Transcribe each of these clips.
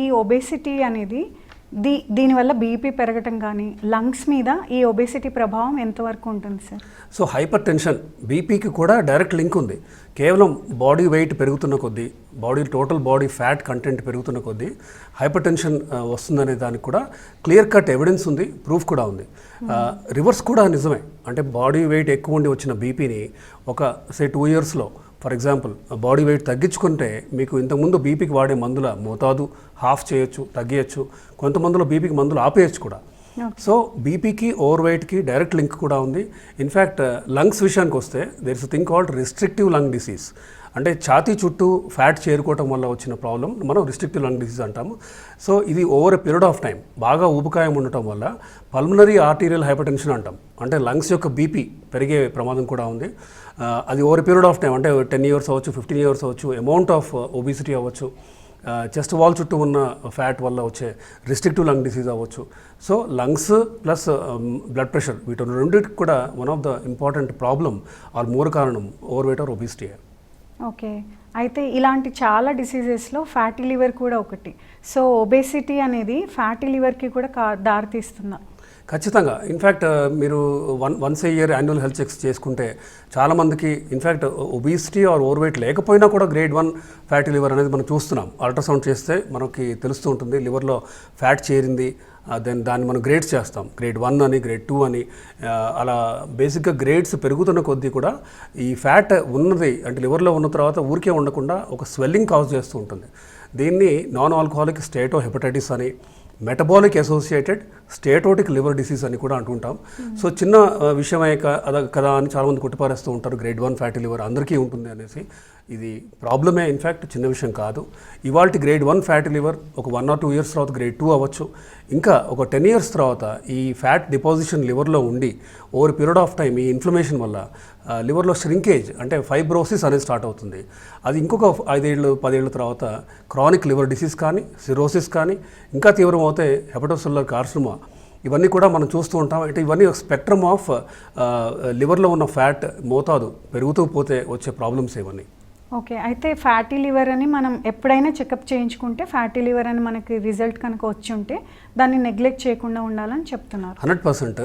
ఈ ఒబేసిటీ అనేది దీ దీనివల్ల బీపీ పెరగటం కానీ లంగ్స్ మీద ఈ ఒబేసిటీ ప్రభావం ఎంతవరకు ఉంటుంది సార్ సో హైపర్ టెన్షన్ బీపీకి కూడా డైరెక్ట్ లింక్ ఉంది. కేవలం బాడీ వెయిట్ పెరుగుతున్న కొద్దీ body total body fat content పెరుగుతున్న కొద్దీ హైపర్ టెన్షన్ వస్తుందనే దానికి కూడా క్లియర్ కట్ ఎవిడెన్స్ ఉంది ప్రూఫ్ కూడా ఉంది. రివర్స్ కూడా నిజమే. అంటే బాడీ వెయిట్ ఎక్కువ ఉండి వచ్చిన బీపీని ఒక సే టూ ఇయర్స్లో ఫర్ ఎగ్జాంపుల్ బాడీ వెయిట్ తగ్గించుకుంటే మీకు ఇంతకుముందు బీపీకి వాడే మందుల మోతాదు హాఫ్ చేయొచ్చు తగ్గియచ్చు కొంతమందిలో బీపీకి మందులు ఆపేయచ్చు కూడా. సో బీపీకి ఓవర్ వెయిట్కి డైరెక్ట్ లింక్ కూడా ఉంది. ఇన్ఫ్యాక్ట్ లంగ్స్ విషయానికి వస్తే there is thing called restrictive lung disease అంటే ఛాతీ చుట్టూ ఫ్యాట్ చేరుకోవటం వల్ల వచ్చిన ప్రాబ్లం మనం రిస్ట్రిక్టివ్ లంగ్ డిసీజ్ అంటాము. సో ఇది over a period of time బాగా ఊబకాయం ఉండటం వల్ల పల్మనరీ ఆర్టీరియల్ హైపర్టెన్షన్ అంటాం. అంటే లంగ్స్ యొక్క బీపీ పెరిగే ప్రమాదం కూడా ఉంది. అది ఓవర్ పీరియడ్ ఆఫ్ టైం అంటే టెన్ ఇయర్స్ అవ్వచ్చు ఫిఫ్టీన్ ఇయర్స్ అవ్వచ్చు అమౌంట్ ఆఫ్ ఒబిసిటీ అవ్వచ్చు చెస్ట్ వాల్ చుట్టూ ఉన్న ఫ్యాట్ వల్ల వచ్చే రిస్ట్రిక్టివ్ లంగ్ డిసీజ్ అవ్వచ్చు. So lungs plus blood pressure వీటి రెండింటికి కూడా one of the important problem or మూల కారణం over weight or obesity okay. అయితే ఇలాంటి చాలా డిసీజెస్లో ఫ్యాటీ లివర్ కూడా ఒకటి. సో ఒబేసిటీ అనేది ఫ్యాటీ లివర్కి కూడా కా దారితీస్తుందా? ఖచ్చితంగా. ఇన్ఫ్యాక్ట్ uh, మీరు one once a year annual health checks చేసుకుంటే చాలామందికి in fact obesity or overweight లేకపోయినా కూడా గ్రేడ్ వన్ ఫ్యాటీ లివర్ అనేది మనం చూస్తున్నాం. అల్ట్రాసౌండ్ చేస్తే మనకి తెలుస్తూ ఉంటుంది లివర్లో ఫ్యాట్ చేరింది uh, దెన్ దాన్ని మనం గ్రేడ్స్ చేస్తాం. గ్రేడ్ వన్ అని గ్రేడ్ టూ అని uh, అలా బేసిక్గా గ్రేడ్స్ పెరుగుతున్న కొద్దీ కూడా ఈ ఫ్యాట్ ఉన్నది అంటే లివర్లో ఉన్న తర్వాత ఊరికే ఉండకుండా ఒక స్వెల్లింగ్ కాజ్ చేస్తూ ఉంటుంది. దీన్ని నాన్ ఆల్కహాలిక్ స్టేటో హెపటైటిస్ అని metabolic associated steatotic liver disease అని కూడా అంటుంటాం. సో చిన్న విషయమే కదా అని చాలామంది కొట్టిపారేస్తూ ఉంటారు. గ్రేడ్ వన్ ఫ్యాటీ లివర్ అందరికీ ఉంటుంది అనేసి. ఇది ప్రాబ్లమే ఇన్ఫ్యాక్ట్ చిన్న విషయం కాదు. ఇవాళ గ్రేడ్ వన్ ఫ్యాటీ లివర్ ఒక వన్ ఆర్ టూ ఇయర్స్ తర్వాత గ్రేడ్ టూ అవ్వచ్చు. ఇంకా ఒక టెన్ ఇయర్స్ తర్వాత ఈ ఫ్యాట్ డిపాజిషన్ లివర్లో ఉండి ఓవర్ పీరియడ్ ఆఫ్ టైం ఈ ఇన్ఫ్లమేషన్ వల్ల లివర్లో ష్రింకేజ్ అంటే ఫైబ్రోసిస్ అనేది స్టార్ట్ అవుతుంది. అది ఇంకొక ఐదేళ్ళు పదేళ్ళ తర్వాత క్రానిక్ లివర్ డిసీజ్ కానీ సిరోసిస్ కానీ ఇంకా తీవ్రం అవుతే హెపటోసెల్యులర్ కార్సినోమా ఇవన్నీ కూడా మనం చూస్తూ ఉంటాం. అంటే ఇవన్నీ ఒక స్పెక్ట్రమ్ ఆఫ్ లివర్లో ఉన్న ఫ్యాట్ మోతాదు పెరుగుతూ పోతే వచ్చే ప్రాబ్లమ్స్ ఇవన్నీ. ఓకే. అయితే ఫ్యాటీ లివర్ అని మనం ఎప్పుడైనా చెకప్ చేయించుకుంటే ఫ్యాటీ లివర్ అని మనకి రిజల్ట్ కనుక వచ్చి ఉంటే దాన్ని నెగ్లెక్ట్ చేయకుండా ఉండాలని చెప్తున్నారు. Hundred percent.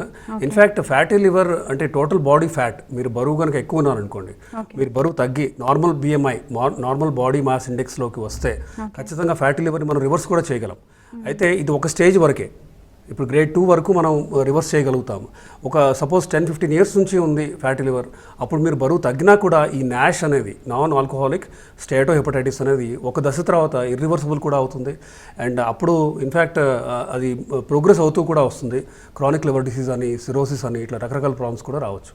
In fact fatty liver అంటే టోటల్ బాడీ ఫ్యాట్ మీరు బరువు కనుక ఎక్కువ ఉన్నారనుకోండి మీరు బరువు తగ్గి normal BMI normal body mass ఇండెక్స్లోకి వస్తే ఖచ్చితంగా ఫ్యాటీ లివర్ని మనం రివర్స్ కూడా చేయగలం. అయితే ఇది ఒక స్టేజ్ వరకే. ఇప్పుడు గ్రేడ్ టూ వరకు మనం uh, రివర్స్ చేయగలుగుతాం ఒక సపోజ్ టెన్ ఫిఫ్టీన్ ఇయర్స్ నుంచి ఉంది ఫ్యాటీ లివర్ అప్పుడు మీరు బరువు తగ్గినా కూడా ఈ నాష్ అనేది నాన్ ఆల్కహాలిక్ స్టేటో హెపటైటిస్ అనేది ఒక దశ తర్వాత ఇర్రివర్సిబుల్ కూడా అవుతుంది. అండ్ అప్పుడు ఇన్ఫ్యాక్ట్ uh, అది uh, ప్రోగ్రెస్ అవుతూ కూడా వస్తుంది. క్రానిక్ లివర్ డిసీజ్ అని సిరోసిస్ అని ఇట్లా రకరకాల ప్రాబ్లమ్స్ కూడా రావచ్చు.